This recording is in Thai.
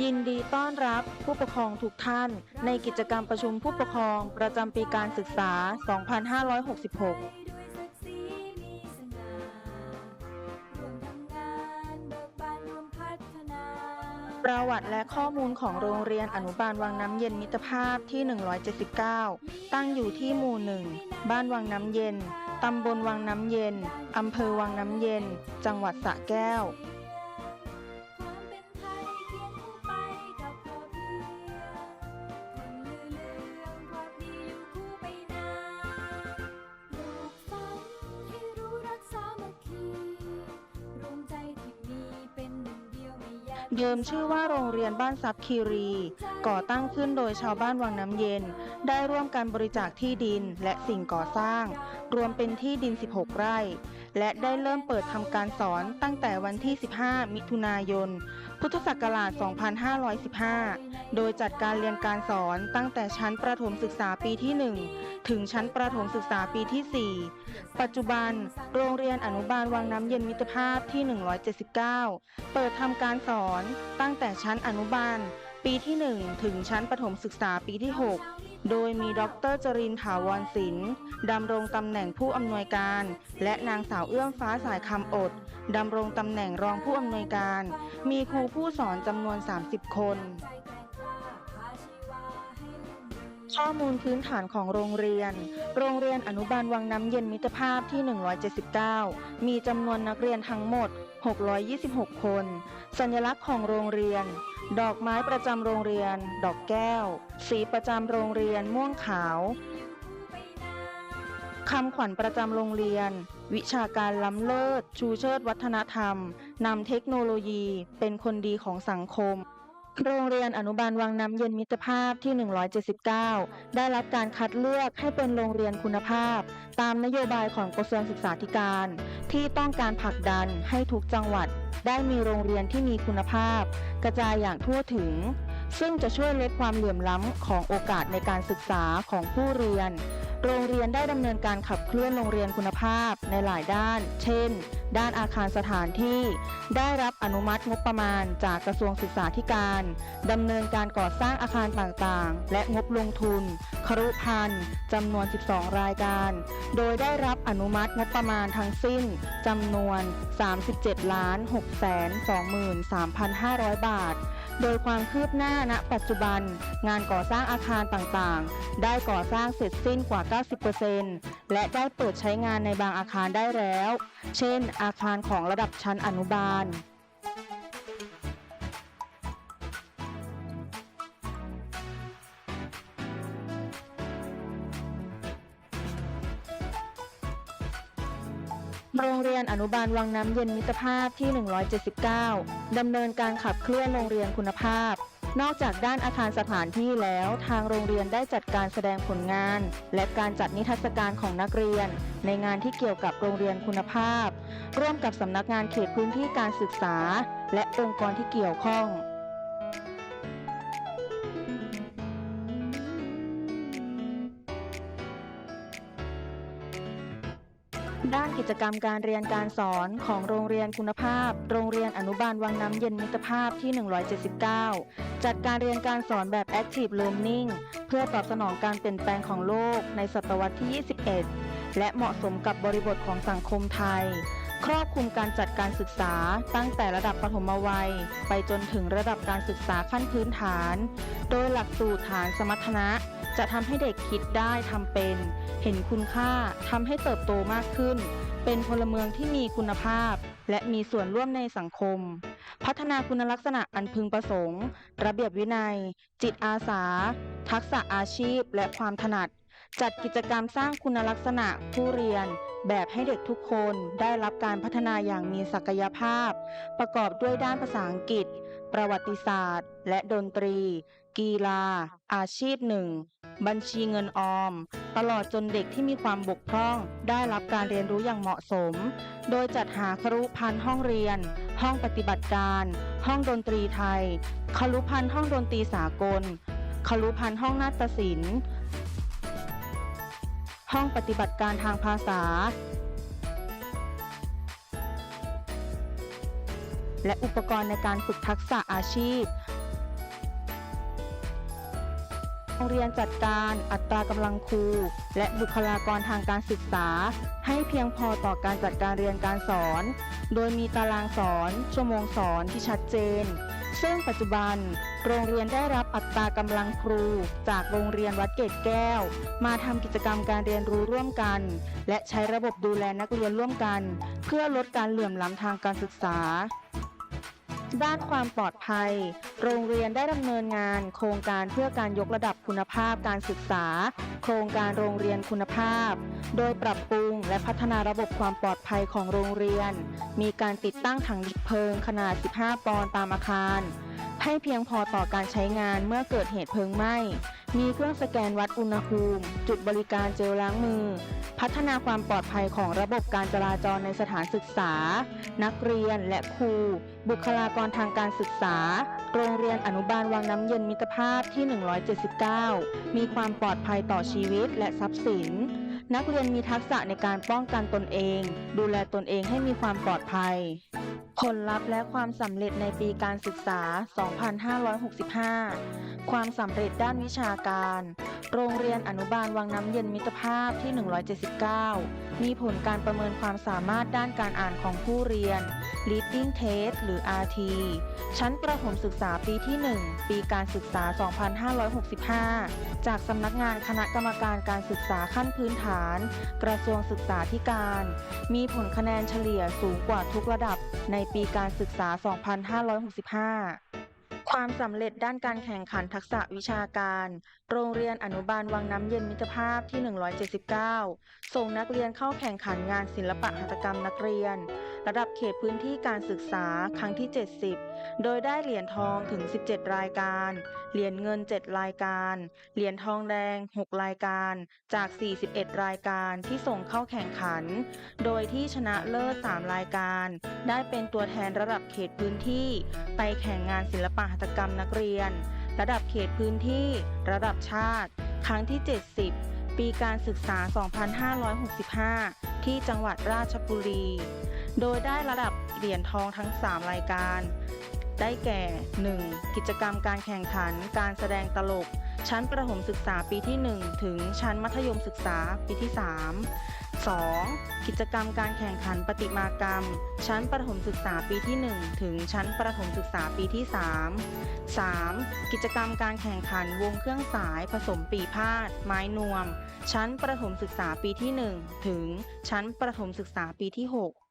ยินดีต้อนรับผู้ปกครองทุกท่าน ในกิจกรรมประชุมผู้ปกครองประจำปีการศึกษา 2566ประวัติและข้อมูลของโรงเรียนอนุบาลวังน้ำเย็นมิตรภาพที่ 179 ตั้งอยู่ที่หมู่หนึ่ง บ้านวังน้ำเย็น ตำบลวังน้ำเย็น อำเภอวังน้ำเย็น จังหวัดสระแก้ว ยวไม่แยกเดิมชื่อว่าโรงเรียนบ้านซับคีรี ก่อตั้งขึ้นโดยชาวบ้านวังน้ำเย็น ได้ร่วมกันบริจาคที่ดินและสิ่งก่อสร้าง รวมเป็นที่ดิน 16 ไร่ และได้เริ่มเปิดทำการสอนตั้งแต่วันที่ 15 มิถุนายน พุทธศักราช 2515 โดยจัดการเรียนการสอนตั้งแต่ชั้นประถมศึกษาปีที่ 1 ถึงชั้นประถมศึกษาปีที่ 4 ปัจจุบัน โรงเรียนอนุบาลวังน้ำเย็นมิตรภาพที่ 179 เปิดทำการสอนตั้งแต่ชั้นอนุบาล ปีที่ 1 ถึงชั้นประถมศึกษาปีที่ 6 โดยมีดรจรินถาวรศิลป์ดำรงตำแหน่งผู้อำนวยการ และนางสาวเอื้อมฟ้าสายคำอดดำรงตำแหน่งรองผู้อำนวยการ มีครูผู้สอนจำนวน 30 คนใจแกร่งกล้าพาชีวาให้ลุ่งเรืองข้อมูลพื้นฐานของโรงเรียน โรงเรียนอนุบาลวังน้ำเย็นมิตรภาพที่ 179 มีจำนวนนักเรียนทั้งหมด 626 คน สัญลักษณ์ของโรงเรียน ดอกไม้ประจำโรงเรียน ดอกแก้ว สีประจำโรงเรียนม่วงขาวคำขวัญประจำโรงเรียน วิชาการล้ำเลิศ ชูเชิดวัฒนธรรม นำเทคโนโลยี เป็นคนดีของสังคม โรงเรียนอนุบาลวังน้ำเย็นมิตรภาพที่ 179 ได้รับการคัดเลือกให้เป็นโรงเรียนคุณภาพ ตามนโยบายของกระทรวงศึกษาธิการ ที่ต้องการผลักดันให้ทุกจังหวัด ได้มีโรงเรียนที่มีคุณภาพ กระจายอย่างทั่วถึง ซึ่งจะช่วยลดความเหลื่อมล้ำของโอกาสในการศึกษาของผู้เรียน โรงเรียนได้ดำเนินการขับเคลื่อนโรงเรียนคุณภาพในหลายด้าน เช่น ด้านอาคารสถานที่ ได้รับอนุมัติงบประมาณจากกระทรวงศึกษาธิการดำเนินการก่อสร้างอาคารต่างๆ และงบลงทุน ครุพันธ์จำนวน 12 รายการ โดยได้รับอนุมัติงบประมาณทั้งสิ้นจำนวน 37 ล้าน6 2 3 5 0 0 บาท โดยความคืบหน้าณปัจจุบัน งานก่อสร้างอาคารต่างๆ ได้ก่อสร้างเสร็จสิ้นกว่า 90%และได้เปิดใช้งานในบางอาคารได้แล้ว เช่น อาคารของระดับชั้นอนุบาล โรงเรียนอนุบาลวังน้ำเย็นมิตรภาพที่ 179 ดำเนินการขับเคลื่อนโรงเรียนคุณภาพ นอกจากด้านอาคารสถานที่แล้ว ทางโรงเรียนได้จัดการแสดงผลงาน และการจัดนิทรรศการของนักเรียน ในงานที่เกี่ยวกับโรงเรียนคุณภาพ ร่วมกับสำนักงานเขตพื้นที่การศึกษา และองค์กรที่เกี่ยวข้อง กิจกรรมการเรียนการสอนของโรงเรียนคุณภาพ โรงเรียนอนุบาลวังน้ำเย็นมิตรภาพที่ 179 จัดการเรียนการสอนแบบ Active Learning เพื่อตอบสนองการเปลี่ยนแปลงของโลกในศตวรรษที่ 21 และเหมาะสมกับบริบทของสังคมไทย ครอบคลุมการจัดการศึกษาตั้งแต่ระดับปฐมวัย ไปจนถึงระดับการศึกษาขั้นพื้นฐาน โดยหลักสูตรฐานสมรรถนะจะทำให้เด็กคิดได้ทำเป็น เห็นคุณค่าทำให้เติบโตมากขึ้น เป็นพลเมืองที่มีคุณภาพ และมีส่วนร่วมในสังคม พัฒนาคุณลักษณะอันพึงประสงค์ ระเบียบวินัย จิตอาสา ทักษะอาชีพ และความถนัด จัดกิจกรรมสร้างคุณลักษณะผู้เรียน แบบให้เด็กทุกคนได้รับการพัฒนาอย่างมีศักยภาพ ประกอบด้วยด้านภาษาอังกฤษ ประวัติศาสตร์ และดนตรี กีฬา อาชีพหนึ่ง บัญชีเงินออม ตลอดจนเด็กที่มีความบกพร่อง ได้รับการเรียนรู้อย่างเหมาะสม โดยจัดหาครุพันธ์ห้องเรียน ห้องปฏิบัติการ ห้องดนตรีไทย ครุพันธ์ห้องดนตรีสากล ครุพันธ์ห้องนาฏศิลป์ ห้องปฏิบัติการทางภาษา และอุปกรณ์ในการฝึกทักษะอาชีพ โรงเรียนจัดการอัตรากำลังครู และบุคลากรทางการศึกษา ให้เพียงพอต่อการจัดการเรียนการสอน โดยมีตารางสอน ชั่วโมงสอนที่ชัดเจน ซึ่งปัจจุบัน โรงเรียนได้รับอัตรากำลังครู จากโรงเรียนวัดเกตแก้ว มาทำกิจกรรมการเรียนรู้ร่วมกัน และใช้ระบบดูแลนักเรียนร่วมกัน เพื่อลดการเหลื่อมล้ำทางการศึกษา ด้านความปลอดภัย โรงเรียนได้ดำเนินงาน โครงการเพื่อการยกระดับคุณภาพการศึกษา โครงการโรงเรียนคุณภาพ โดยปรับปรุงและพัฒนาระบบความปลอดภัยของโรงเรียน มีการติดตั้งถังดับเพลิงขนาด 15 ปอนด์ตามอาคาร ให้เพียงพอต่อการใช้งานเมื่อเกิดเหตุเพลิงไหม้ มีเครื่องสแกนวัดอุณหภูมิ จุดบริการเจลล้างมือ พัฒนาความปลอดภัยของระบบการจราจรในสถานศึกษา นักเรียนและครู บุคลากรทางการศึกษา โรงเรียนอนุบาลวังน้ำเย็นมิตรภาพที่ 179 มีความปลอดภัยต่อชีวิตและทรัพย์สิน นักเรียนมีทักษะในการป้องกันตนเอง ดูแลตนเองให้มีความปลอดภัย ผลลัพธ์และความสำเร็จในปีการศึกษา 2565 ความสำเร็จด้านวิชาการ โรงเรียนอนุบาลวังน้ำเย็นมิตรภาพที่ 179 มีผลการประเมินความสามารถด้านการอ่านของผู้เรียน Reading Test หรือ RT ชั้นประถมศึกษาปีที่ 1 ปีการศึกษา 2565 จากสำนักงานคณะกรรมการการศึกษาขั้นพื้นฐาน กระทรวงศึกษาธิการ มีผลคะแนนเฉลี่ยสูงกว่าทุกระดับในปีการศึกษา 2565ความสำเร็จด้านการแข่งขันทักษะวิชาการ โรงเรียนอนุบาลวังน้ำเย็นมิตรภาพที่ 179 ส่งนักเรียนเข้าแข่งขันงานศิลปะหัตถกรรมนักเรียน ระดับเขตพื้นที่การศึกษาครั้งที่ 70 โดยได้เหรียญทองถึง 17 รายการ เหรียญเงิน 7 รายการ เหรียญทองแดง 6 รายการ จาก 41 รายการที่ส่งเข้าแข่งขัน โดยที่ชนะเลิศ 3 รายการ ได้เป็นตัวแทนระดับเขตพื้นที่ ไปแข่งงานศิลปะหัตถกรรมนักเรียน ระดับเขตพื้นที่ ระดับชาติ ครั้งที่ 70 ปีการศึกษา 2565 ที่จังหวัดราชบุรี โดยได้ระดับเหรียญทองทั้ง 3 รายการ ได้แก่ 1. กิจกรรมการแข่งขัน การแสดงตลก ชั้นประถมศึกษาปีที่ 1 ถึงชั้นมัธยมศึกษาปีที่ 3 2. กิจกรรมการแข่งขันประติมากรรม ชั้นประถมศึกษาปีที่ 1 ถึงชั้นประถมศึกษาปีที่ 3 3. กิจกรรมการแข่งขันวงเครื่องสายผสมปีพาด ไม้นวม ชั้นประถมศึกษาปีที่ 1 ถึงชั้นประถมศึกษาปีที่ 6